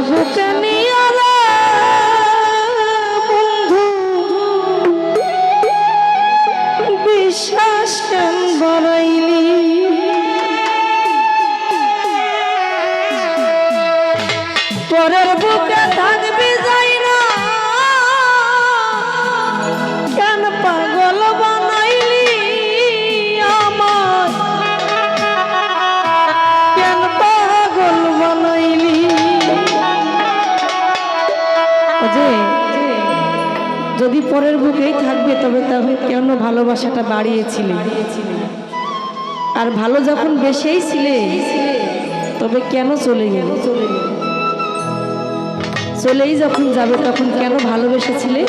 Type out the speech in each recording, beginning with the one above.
Mazuka. জন্য ভালোবাসাটা বাড়িয়েছিলে। আর ভালো যখন বেশেই ছিলে, তবে কেন চলে গেল? চলে গেল চলেই যখন যাবে, তখন কেন ভালোবেসেছিলে?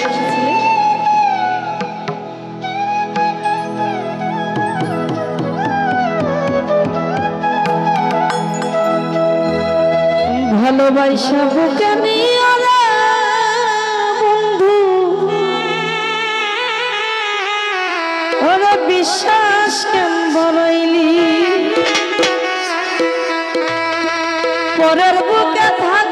ভালোবাসা বুকে নিয়ে মোরের বুকে থাক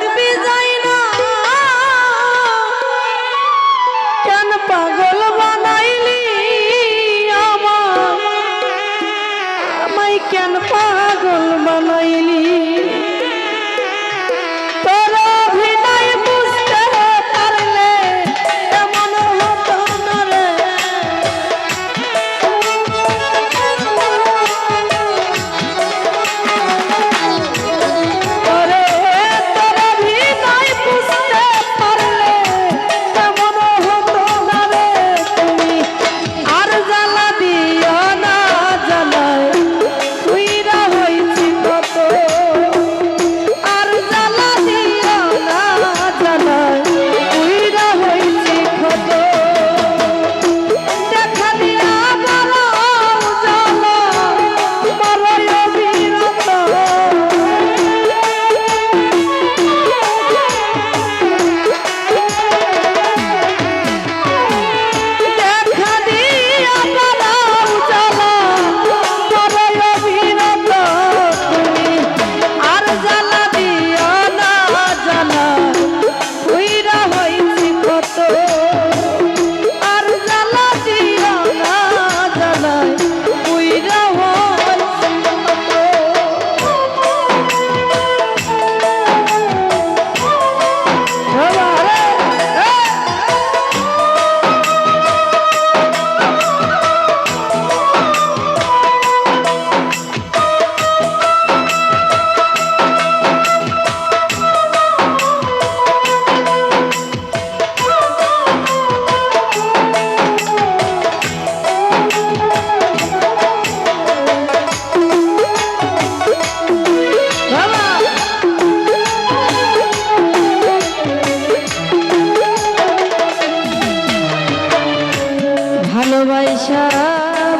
সব